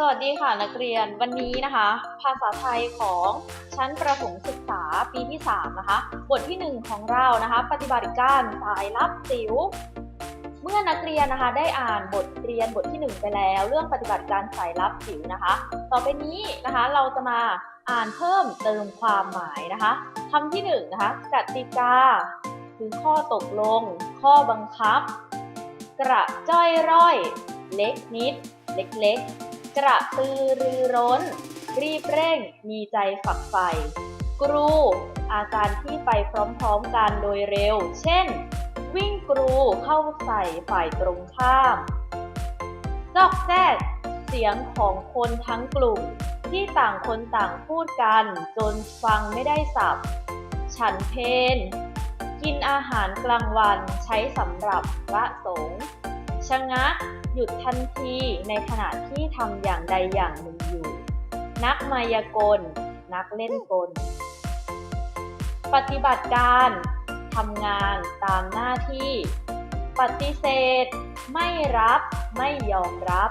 สวัสดีค่ะนักเรียนวันนี้นะคะ ภาษาไทยของชั้นประถมศึกษาปีที่ 3 นะคะ บทที่ 1 ของเรานะคะ ปฏิบัติการสายลับสิว เมื่อนักเรียนนะคะได้อ่านบทเรียนบทที่ 1 ไปแล้ว เรื่องปฏิบัติการสายลับสิวนะคะ ต่อไปนี้นะคะเราจะมาอ่านเพิ่มเติมความหมายนะคะคำที่1นะคะกติกาคือข้อตกลง ข้อบังคับ กระจ้อยร่อย เล็กนิด เล็กๆ กระตือรือร้น รีบเร่ง มีใจฝักใฝ่กรู อาการที่ไปพร้อมๆกันโดยเร็ว เช่น วิ่งกรูเข้าใส่ฝ่ายตรงข้ามซอกแซกเสียงของคนทั้งกลุ่ม ที่ต่างคนต่างพูดกัน จนฟังไม่ได้สับ ฉันเพนกินอาหารกลางวันใช้สำหรับพระสงฆ์ ชะงัก หยุดทันทีในขณะที่ทำอย่างใดอย่างหนึ่งอยู่ นักมายากล นักเล่นกล ปฏิบัติการทำงานตามหน้าที่ ปฏิเสธ ไม่รับ ไม่ยอมรับ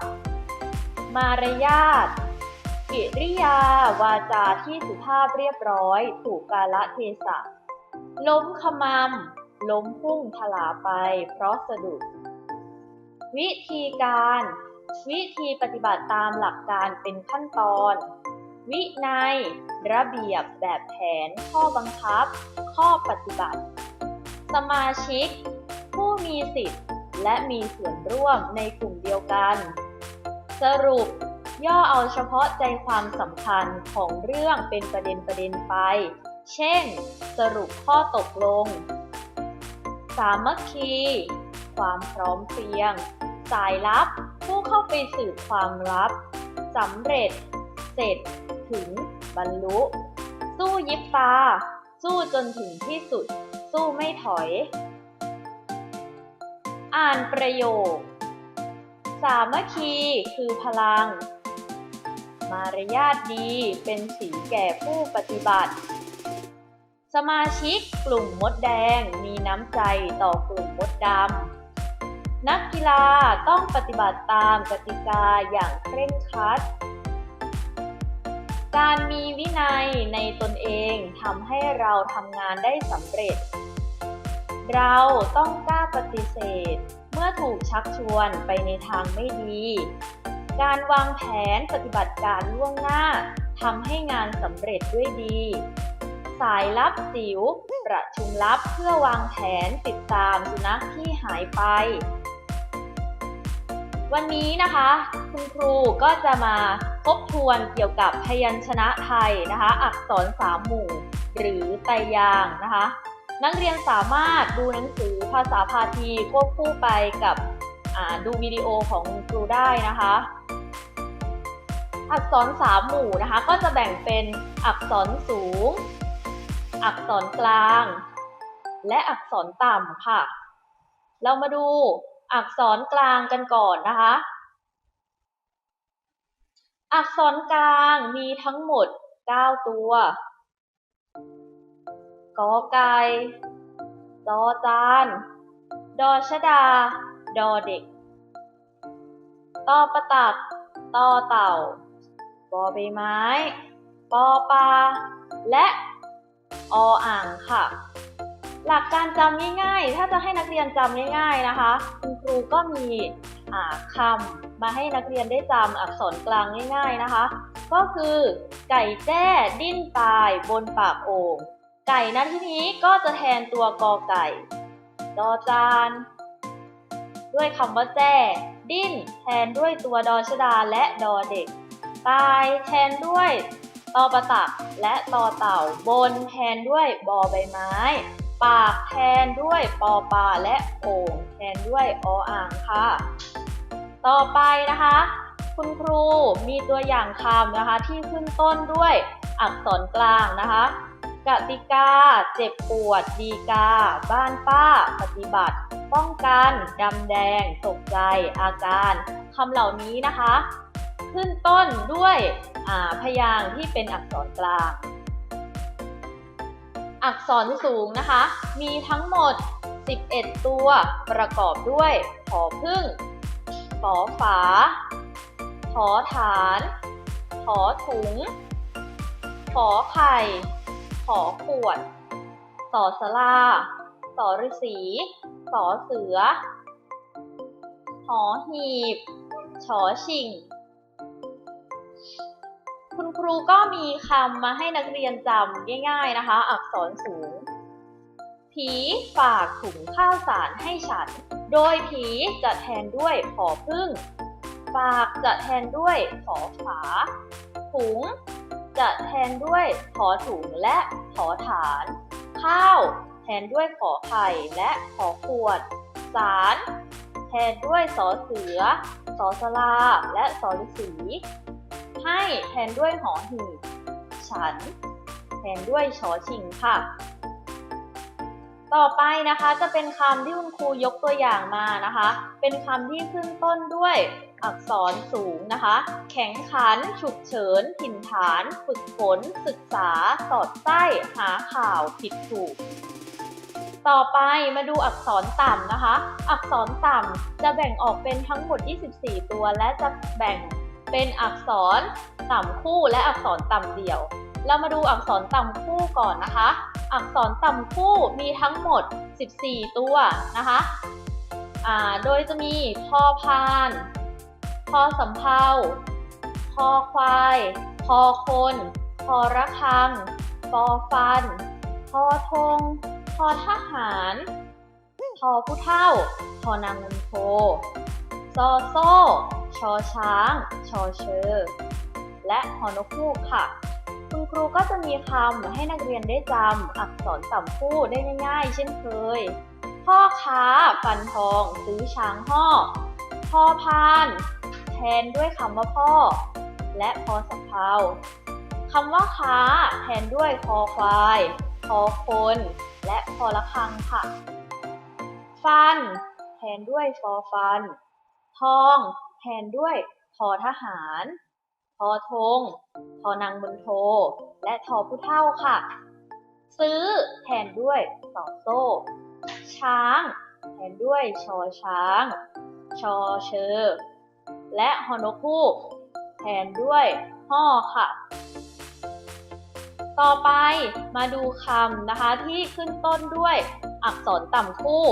มารยาทกิริยาวาจาที่สุภาพเรียบร้อยถูกกาลเทศะ ล้มขมำล้มพุ่งถลาไปเพราะสะดุด วิธีการ วิธีปฏิบัติตามหลักการเป็นขั้นตอน วินัย ระเบียบแบบแผน ข้อบังคับ ข้อปฏิบัติ สมาชิก ผู้มีสิทธิ์ และมีส่วนร่วมในกลุ่มเดียวกัน สรุป ย่อเอาเฉพาะใจความสำคัญของเรื่องเป็นประเด็นประเด็นไป เช่น สรุปข้อตกลง สามัคคีความพร้อมเพรียง สายลับ ผู้เข้าไปสืบความลับสำเร็จ เสร็จ ถึง บรรลุ สู้ยิบตา สู้จนถึงที่สุด สู้ไม่ถอย อ่านประโยค สามัคคีคือพลัง มารยาทดีเป็นสีแก่ผู้ปฏิบัติ สมาชิกกลุ่มมดแดงมีน้ำใจต่อกลุ่มมดดำ นักกีฬาต้องปฏิบัติตามกติกาอย่างเคร่งครัด การมีวินัยในตนเองทำให้เราทำงานได้สำเร็จ เราต้องกล้าปฏิเสธ เมื่อถูกชักชวนไปในทางไม่ดี การวางแผนปฏิบัติการล่วงหน้าทำให้งานสำเร็จด้วยดี สายลับสิวประชุมลับเพื่อวางแผนติดตามสุนัขที่หายไป วันนี้นะคะคุณครูก็จะมาทบทวนเกี่ยวกับพยัญชนะไทยนะคะ อักษรสามหมู่ หรือไตรยางค์นะคะ นักเรียนสามารถดูหนังสือภาษาพาทีควบคู่ไปกับดูวิดีโอของครูได้นะคะ อักษรสามหมู่นะคะ ก็จะแบ่งเป็นอักษรสูง อักษรกลาง และอักษรต่ำค่ะ เรามาดู อักษรกลางกันก่อนนะคะ อักษรกลางมีทั้งหมด 9 ตัว กอไก่จอจาน ดอชดา ดอเด็กตอประตักตอเต่าบอใบไม้ ปอปลา และออ่างค่ะ หลักการจำง่ายๆ ถ้าจะให้นักเรียนจำง่าย ๆนะคะ คุณครูก็มีคำมาให้นักเรียนได้จำอักษรกลางง่าย ๆนะคะ ก็คือไก่แจ้ดิ้นตายบนปากโอ่งไก่ณที่นี้ก็จะแทนตัวกอไก่ดอจาน ด้วยคำว่าแจ้ ดิ้น แทนด้วยตัวดอชดาและดอเด็ก ตายแทนด้วยตอประตักและตอเต่าบนแทนด้วยบอใบไม้ ปากแทนด้วยปอปลาและโอ่งแทนด้วยออ่างค่ะ ต่อไปนะคะ คุณครูมีตัวอย่างคำนะคะที่ขึ้นต้นด้วยอักษรกลางนะคะกติกา เจ็บปวด ดีกา บ้านป้า ปฏิบัติ ป้องกัน ดำแดง ตกใจ อาการคำเหล่านี้นะคะ ขึ้นต้นด้วยพยางค์ที่เป็นอักษรกลาง อักษรสูงนะคะ มีทั้งหมด 11 ตัวประกอบด้วยผอพึ่งฝอฝาขอฐานขอถุงขอไข่ขอขวดสอสลาสอฤษีสอเสือหอหีบ ชอชิง คุณครูก็มีคำมาให้นักเรียนจำง่าย ๆนะคะ อักษรสูง ผีฝากถุงข้าวสารให้ฉัน โดยผีจะแทนด้วยขอพึ่ง ฝากจะแทนด้วยขอฝา ถุง จะแทนด้วยขอถุงและขอฐาน ข้าว แทนด้วยขอไข่และขอขวด สารแทนด้วยสอเสือ สอสลา และสอฤษี ให้แทนด้วยหอหีบฉัน แทนด้วยชอชิงค่ะ ต่อไปนะคะจะเป็นคำที่คุณครูยกตัวอย่างมานะคะ เป็นคำที่ขึ้นต้นด้วยอักษรสูงนะคะ แข็งขัน ฉุกเฉินถิ่นฐาน ฝึกฝน ศึกษา สอดไส้ หาข่าว ผิดถูก ต่อไปมาดูอักษรต่ำนะคะ อักษรต่ำจะแบ่งออกเป็นทั้งหมด 24 ตัว และจะแบ่ง เป็นอักษรต่ำคู่และอักษรต่ำเดี่ยว เรามาดูอักษรต่ำคู่ก่อนนะคะ อักษรต่ำคู่มีทั้งหมด 14 ตัวนะคะโดยจะมีพอพานพอสำเภาคอควายคอคนพอระฆังฟอฟันพอธงพอทหารทอผู้เท่าทอนางเงินโทซอโซ่ ชอช้าง ชอเชอ และฮอนกฮูกค่ะ คุณครูก็จะมีคำให้นักเรียนได้จำอักษรต่ำคู่ได้ง่าย ๆ เช่นเคย พ่อค้า ฟันทอง ซื้อช้างห่อพ่อพานแทนด้วยคำว่าพ่อ และพอสำเภาคำว่าค้า แทนด้วยคอควาย คอคน และพอละคังค่ะ ฟัน แทนด้วยฟอฟัน ทอง ทนด้วยทอทหารทอธงทอนางบนโท และทอผู้เท่าค่ะ ซื้อแทนด้วยสอโซ่ ช้าง แทนด้วยชอช้าง ชอเชอ และฮอนกฮูกแทนด้วยห่อค่ะ ต่อไปมาดูคำนะคะที่ขึ้นต้นด้วยอักษรต่ำคู่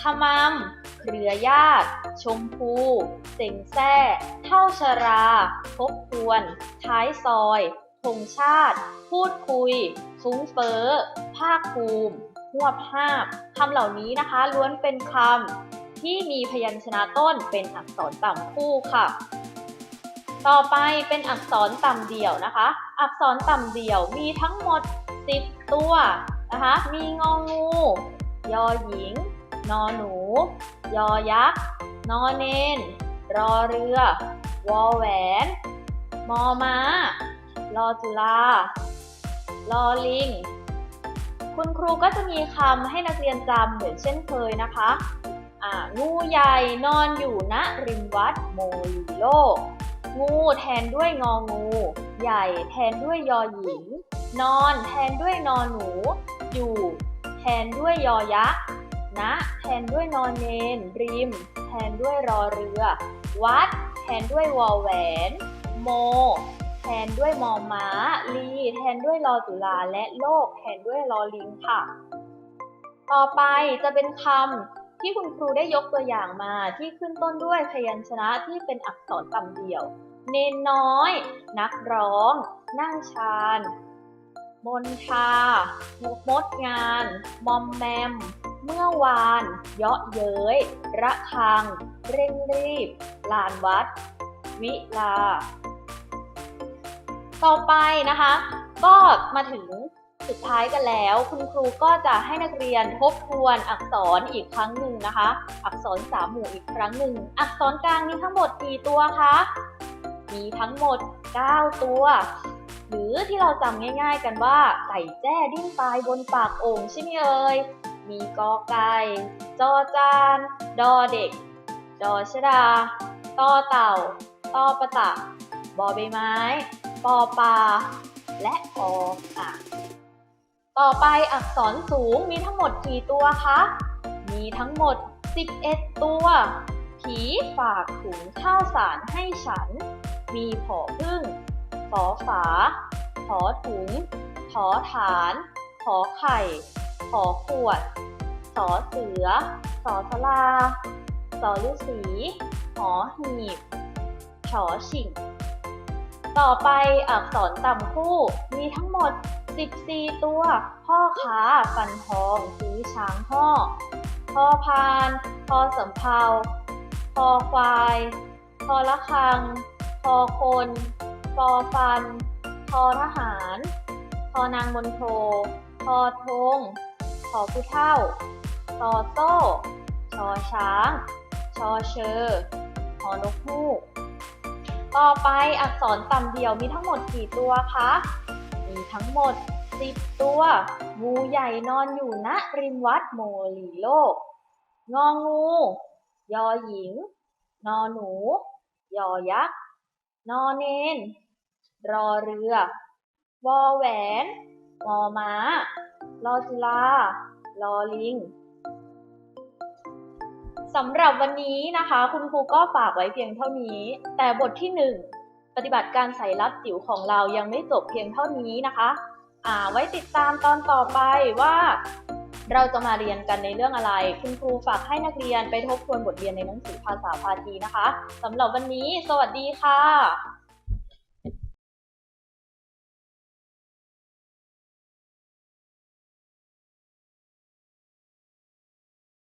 ขมำเครือญาติ ชมพูเซ็งแซ่เท่าชราทบทวน ท้ายซอยธงชาติ พูดคุย ฟุ้งเฟ้อ ภาคภูมิหวบห้าบคำเหล่านี้นะคะ ล้วนเป็นคำที่มีพยัญชนะต้นเป็นอักษรต่ำคู่ค่ะ ต่อไปเป็นอักษรต่ำเดี่ยวนะคะ อักษรต่ำเดี่ยวมีทั้งหมด 10 ตัวนะคะ มีงองู ยอหญิง นอหนู ยอยักษ์ นอเนน รอเรือ วอแหวน มอม้า ลอจุลา ลอลิง คุณครูก็จะมีคำให้นักเรียนจำเหมือนเช่นเคยนะคะงูใหญ่นอนอยู่ณริมวัดโมลีโลก งูแทนด้วยงองู ใหญ่แทนด้วยยอหญิง นอนแทนด้วยนอนหนู อยู่ แทนด้วยยอยักษ์ นะ แทนด้วยนอนเนนริม แทนด้วยรอเรือ วัด แทนด้วยวอแหวน โม แทนด้วยมอม้า ลี แทนด้วยรอจุลาและโลก แทนด้วยรอลิงค่ะ ต่อไปจะเป็นคำที่คุณครูได้ยกตัวอย่างมาที่ขึ้นต้นด้วยพยัญชนะที่เป็นอักษรต่ำเดียว เนนน้อย นักร้อง นั่งชาญมนทามดงาน มอมแมม เมื่อวาน เยาะเย้ย ระคัง เร่งรีบ ลานวัด วิลา ต่อไปนะคะ ก็มาถึงสุดท้ายกันแล้ว คุณครูก็จะให้นักเรียนทบทวนอักษรอีกครั้งหนึ่งนะคะ อักษรสามหมู่อีกครั้งหนึ่ง อักษรกลางมีทั้งหมดกี่ตัวคะ มีทั้งหมด 9 ตัว หรือที่เราจำง่าย ๆ กันว่าไก่แจ้ดิ้นตายบนปากโอ่งใช่ไหมเอ่ย มีกอไก่จอจาน ดอเด็ก ดอชดาต่อเต่าต่อประตักบอใบไม้ ปอปลา และออ่างต่อไปอักษรสูงมีทั้งหมดกี่ตัวคะ มีทั้งหมด 11 ตัว ผีฝากถุงข้าวสารให้ฉัน มีผอพึ่งฝอฝาถอถุงถอฐาน ขอไข่ ขอขวด สอเสือ สอสลา สอฤาษีหอหีบชอชิง ต่อไปอักษรต่ำคู่ มีทั้งหมด 14 ตัว พ่อค้าฟันทองซื้อช้างห่อพอพานพอสำเภาพอควายพอละคังพอคนฟอฟันทอทหารทอนางมนโททอทง ทอผู้เท่าทอโต้ชอช้าง ชอเชอหอนกฮูก ต่อไปอักษรต่ำเดี่ยวมีทั้งหมดกี่ตัวคะ มีทั้งหมด 10 ตัว งูใหญ่นอนอยู่ณริมวัดโมลีโลก งองู ยอหญิง นอหนู ยอยักษ์ นอเนน รอเรือ วอแหวน งอม้ารอจุฬารอลิงสำหรับวันนี้นะคะ คุณครูก็ฝากไว้เพียงเท่านี้ แต่บทที่ 1 ปฏิบัติการใส่รัดจิ๋วของเรายังไม่จบเพียงเท่านี้นะคะอ่าไว้ติดตามตอนต่อไปว่า เราจะมาเรียนกันในเรื่องอะไร คุณครูฝากให้นักเรียนไปทบทวนบทเรียนในหนังสือภาษาพาทีนะคะสำหรับวันนี้ สวัสดีค่ะ